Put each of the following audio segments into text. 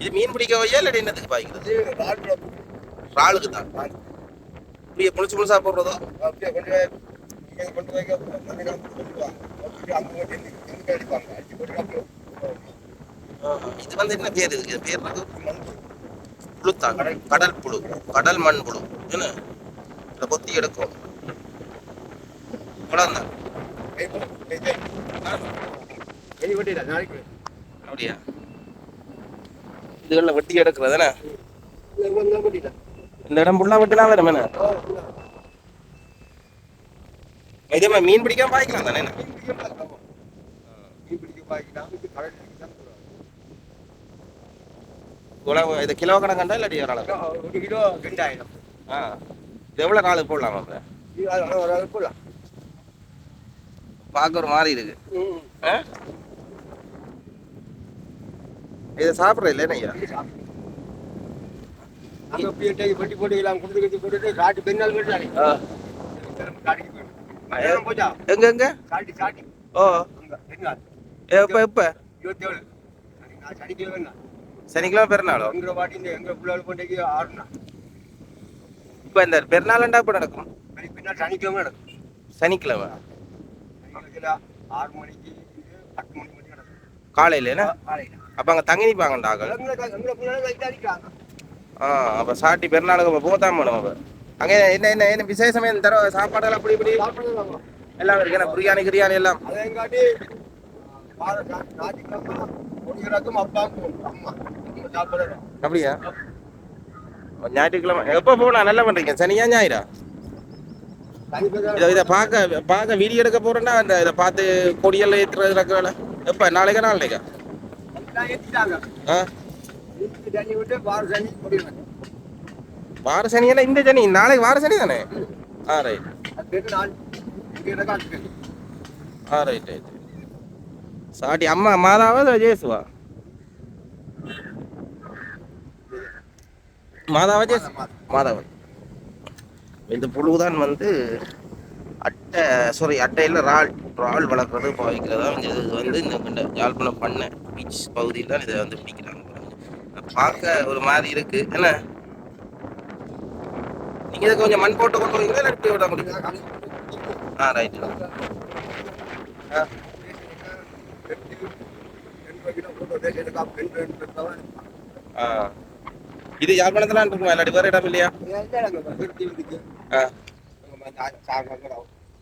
இது மீன் பிடிக்க வையா இல்லை என்னத்துக்கு பாய்க்கிறது. இறாலுக்கு தான் இப்படியே முழிச்சு முழிச்சா போடுறதோ? அப்படியே கொண்டு போய் கொண்டு போய். அப்படியே அப்படியே இது வந்து என்ன பேர் இதுக்கு இது பேர் புழுத்தான். கடல் புழு. கடல் மண் புழு. என்ன? இதை கொத்தி எடுக்கும். இவ்வளோதான் அப்படியா? இதுகளில் வெட்டி எடுக்கிறது. இந்த இடம் ஃபுல்லாக வெட்டிலாம் ஓ, இல்லை. இதே மாதிரி மீன் பிடிக்காம பாய்க்கலாம் தானே? மீன். மீன் இது கிலோ கணக்காண்டா இல்லாட்டி ஒரு அளவு ஒரு கிலோ ரெண்டாயிரம். ஆ இது எவ்வளோ நாள் போடலாம் அப்போ? இது அது ஒரு அளவு போடலாம். பார்க்க ஒரு மாதிரி இருக்கு. ஆ? இதை சாப்பிட்ற இல்லையா ஐயா? வெட்டி போட்டு எல்லாம் கொடுத்து போட்டுட்டு காட்டு பெண்ணால் போச்சா? எங்க எங்க? காட்டி காட்டி. ஓ. எப்போ எப்போ? இருபத்தேழு. சனிக்கிழமை சனிக்கிழமை பெருநாளோ? எங்கிற வாட்டி இந்த எங்க பிள்ளைகள் கொண்டேக்கு ஆறுனா? இப்போ இந்த பெருநாளண்டா இப்போ நடக்கும்? பின்னால் சனிக்கிழமை நடக்கும். சனிக்கிழமை. ஆறு மணிக்கு பத்து மணி மணி நடக்கும். காலையில் காலையில். அப்போ அங்கே தங்கி நிற்பாங்கண்டா ஆக்கள். ஆ அப்போ சாட்டி பெருநாளுக்கு அப்போ போதான் மேடம் அப்போ. அங்கே என்ன என்ன என்ன விசேஷமே இந்த தடவை சாப்பாடெல்லாம் அப்படி இப்படி? எல்லாம் இருக்கு என்ன பிரியாணி கிரியாணி எல்லாம்? அப்படியா? ஞாயிற்றுக்கிழமை எப்போ போகலாம் நல்லா பண்ணுறீங்க சனியா ஞாயிறா? இதை இதை பார்க்க பார்க்க வீடியோ எடுக்க போகிறேன்னா அந்த இதை பார்த்து கொடியெல்லாம் ஏற்றுறது வேலை. எப்போ? நாளைக்கா நாளைக்கா ஏற்றிட்டாங்க ஆ வீட்டுக்கு தண்ணி விட்டு வார சனி சனியெல்லாம் இந்த சனி நாளைக்கு வார சனி தானே? ஆ ரைட் ஆ ரைட் ரைட் சாட்டி அம்மா மாதாவா ஜேசுவா? மாதாவா ஜேசு? மாதாவா. இந்த புழுதான் வந்து அட்டை சாரி அட்டையில் ரால். ட்ரால் வளர்க்குறது பாவிக்கிறதா இந்த இது வந்து இந்த கண்ட யாழ்ப்பாணம் பண்ண பீச் பகுதியில் தான் இதை வந்து பிடிக்கிறாங்க பார்க்க ஒரு மாதிரி இருக்கு. என்ன? நீங்க இதை கொஞ்சம் மண் போட்டு கொண்டு வரீங்களா இல்லை இப்படி விட முடியும் ஆ ரைட் ஆ. இது யாழ்ப்பாணத்துல இருக்குமா? இல்லாட்டி வேற இடம் இல்லையா?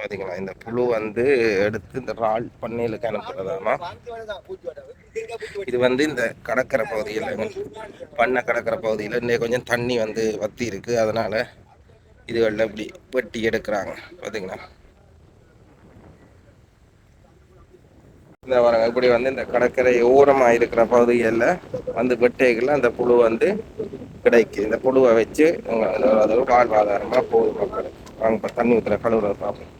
பாத்தீங்களா? இந்த புழு வந்து எடுத்து இந்த ரால் பண்ணையிலுக்கு அனுப்புறதாமா இது வந்து இந்த கடற்கரை பகுதியில் பண்ணை கடற்கரை பகுதியில் இன்னைக்கு கொஞ்சம் தண்ணி வந்து வத்தி இருக்கு. அதனால இதுகளில் இப்படி வெட்டி எடுக்கிறாங்க. பார்த்தீங்களா இந்த வரங்க இப்படி வந்து இந்த கடற்கரை ஓரமாக இருக்கிற பகுதிகளில் வந்து வெட்டைகளில் அந்த புழு வந்து கிடைக்குது இந்த புழுவை வச்சு அது வாழ்வாதாரமாக போகுது மக்களுக்கு வாங்க தண்ணி ஊற்றுற கழுவுறத பார்ப்போம்.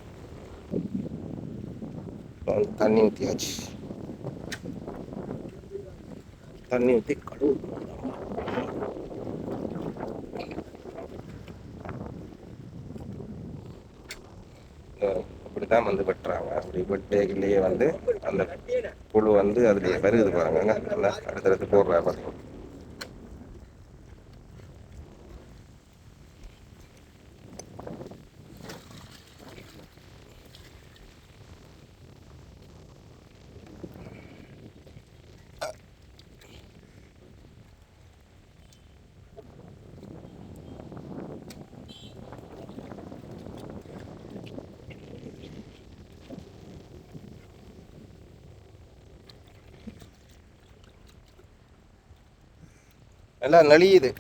தண்ணி ஊற்றியாச்சு தண்ணி ஊற்றி கழுவு. அப்படிதான் வந்து வெட்டுறாங்க. அப்படி வெட்டைகள்லேயே வந்து அந்த புழு வந்து அதுலேயே வருகுது பாருங்க. அந்த அடுத்தடுத்து போடுறா பாருங்க. எல்லாம் நலியுது.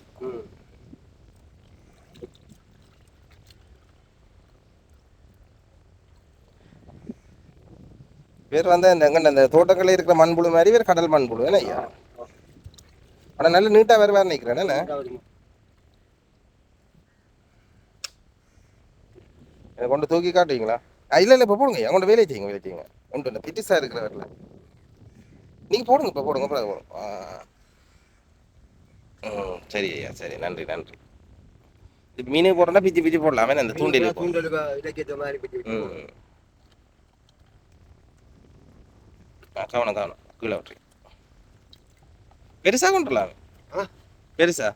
பேர் வந்து இந்த எங்கண்ண இந்த தோட்டங்களில் இருக்கிற மண்புழு மாதிரி வேறு கடல் மண்புழு என்ன ஐயா? ஆனால் நல்ல நீட்டாக வேறு வேறு நிற்கிறேன் என்ன எனக்கு கொண்டு தூக்கி காட்டுவீங்களா? இல்லை இல்லை இப்போ போடுங்க என் கொண்டு வேலையை செய்யுங்க வேலையை செய்யுங்க. ஒன்று இல்லை பிட்டிஸாக இருக்கிற வரல. நீங்கள் போடுங்க இப்போ போடுங்க அப்புறம் போடுங்க. ம் சரி ஐயா சரி நன்றி நன்றி மீனே போடுறா பிச்சு பிச்சு போடலாமே அந்த தூண்டில் ஆ கவனம் கவனம் கீழே பெருசா கொண்டுலாம் ஆ? பெருசா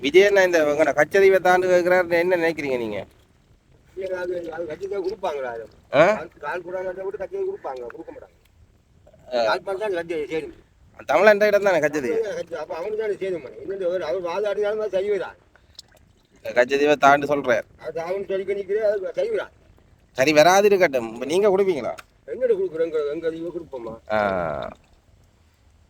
விஜய் என்ன இந்த உங்களோட கச்சதீவை தாண்டு கேட்குறாரு என்ன நினைக்கிறீங்க நீங்க? அது அது கட்சிக்கு கொடுப்பாங்களா அது ஆ. கால் கால் கூட நட்டை விட்டு கட்சிக்கு கொடுப்பாங்க கொடுக்க மாட்டாங்க கால் பண்ணா லட்டு சேரும் தமிழன் இடம் தானே கச்சதீவு? கச்சதீவை தாண்டு சொல்றாரு. சரி வராது இருக்கட்டும். நீங்க கொடுப்பீங்களா? எங்கிட்ட கொடுக்குறோம்? எங்க எங்க கொடுப்போமா?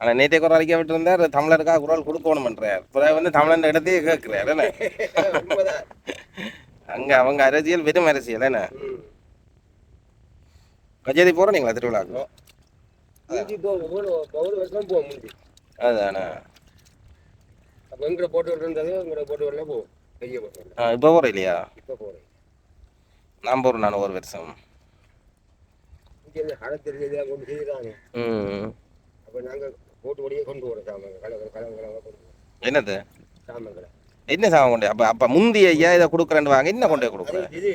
ஆ. ஆனா நேற்றே குரல் அடிக்க விட்டுருந்தார் தமிழருக்காக குரல் கொடுக்கணும்ன்றார். பிறகு வந்து தமிழன் இடத்தையே கேட்கிறார் என்ன? அங்க அவங்க அரசியல் வெறும் அரசியல் என்ன. கச்சேரி போறீங்களா திருவிழாக்கு? இப்போ அதானே? இப்போ போறோம் இல்லையா? இப்போ போகிறேன் நான் நான் ஒரு வருஷம். ம். அப்போ நாங்கள் போட்டு கொண்டு வரோம் சாமான் கொண்டு வரோம் என்னது? சாமான்களை என்ன சாமான் கொண்டு அப்ப அப்ப முந்தி ஐயா இதை கொடுக்குறேன்னு வாங்க என்ன கொண்டு போய் கொடுக்குறேன்? இது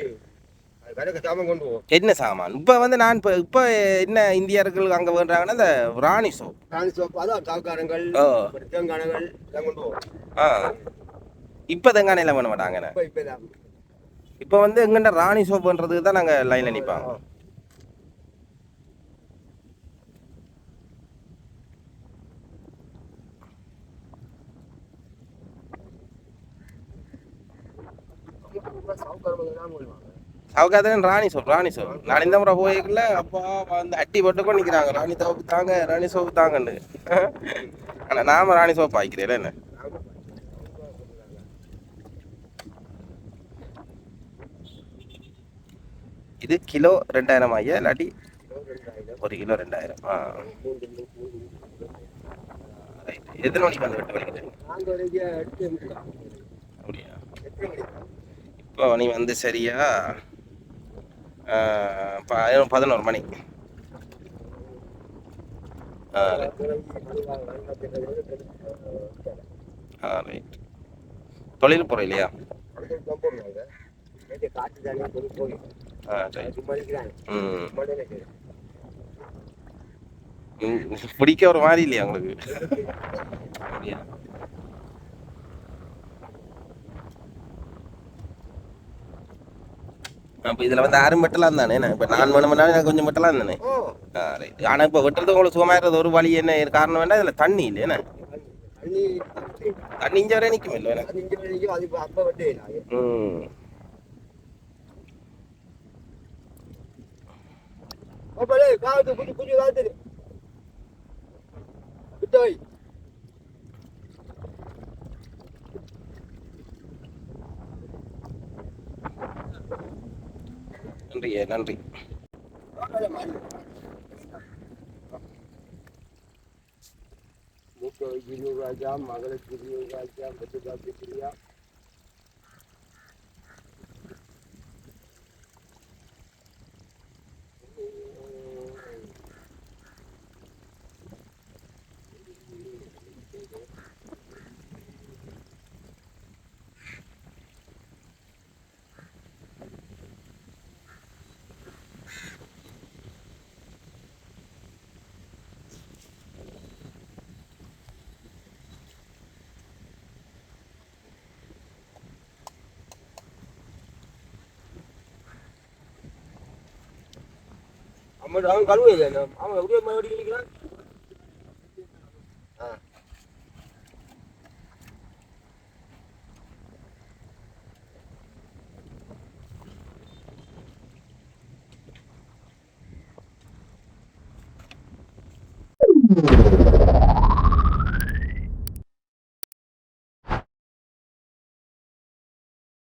என்ன சாமான்? இப்போ வந்து நான் இப்போ இப்போ என்ன இந்தியர்கள் அங்கே வேண்டாங்கன்னா இந்த ராணி சோப். ராணி சோப்பு அதான் சாக்காரங்கள் ஓ தேங்கானங்கள் எல்லாம் ஆ. இப்போ தெங்கானையில் பண்ண மாட்டாங்கண்ணே இப்போ வந்து எங்கண்ட ராணி சோப்புன்றதுக்கு தான் நாங்கள் லைனில் நிற்பாங்க சவுக்காதான் ராணி சோப் ராணி சோப் நான் இந்த முறை போய்க்கல அப்பா வந்து அட்டி போட்டுக்கோ நிற்கிறாங்க ராணி சோப்பு தாங்க ராணி சோப்பு தாங்கன்னு. ஆனால் நாம ராணி சோப் ஆய்க்கிறேன் என்ன? இது கிலோ ரெண்டாயிரம் ஐயா இல்லாட்டி ஒரு கிலோ ரெண்டாயிரம். ஆ. எத்தனை மணிக்கு வந்து வெட்டு நாங்கள் வரைக்கும் எடுத்து முடிக்கலாம் அப்படியா எத்தனை மணி இப்போ நீ வந்து சரியா பதினோரு மணி. ஆ ஆ ரைட் தொழில் போகிற இல்லையா ரைட் ம். ம், பிடிக்க ஒரு மாதிரி இல்லையா உங்களுக்கு? அப்படியா? அப்போ இதில் வந்து ஆறு மெட்டலாம் தானே இப்போ நான் வேணும்னா எனக்கு கொஞ்சம் மெட்டலாம் தானே ஆ ரைட் ஆனால் இப்போ வெட்டுறது உங்களுக்கு சுகமாகிறது ஒரு வழி என்ன? காரணம் வேண்டாம் இதில் தண்ணி இல்லை என்ன? தண்ணி தண்ணி இஞ்ச வரை நிற்கும் இல்லை அது இங்கே வரைக்கும் அது இப்போ அப்போ வெட்டு நன்றி. நன்றி மூக்க ராஜா ரூபாய்க்கா மகளுக்கு இருநூறு ரூபாய்க்கா பத்து మరి ఆమె కలువు ఆమె ఒకటే మరి ఇక్కడ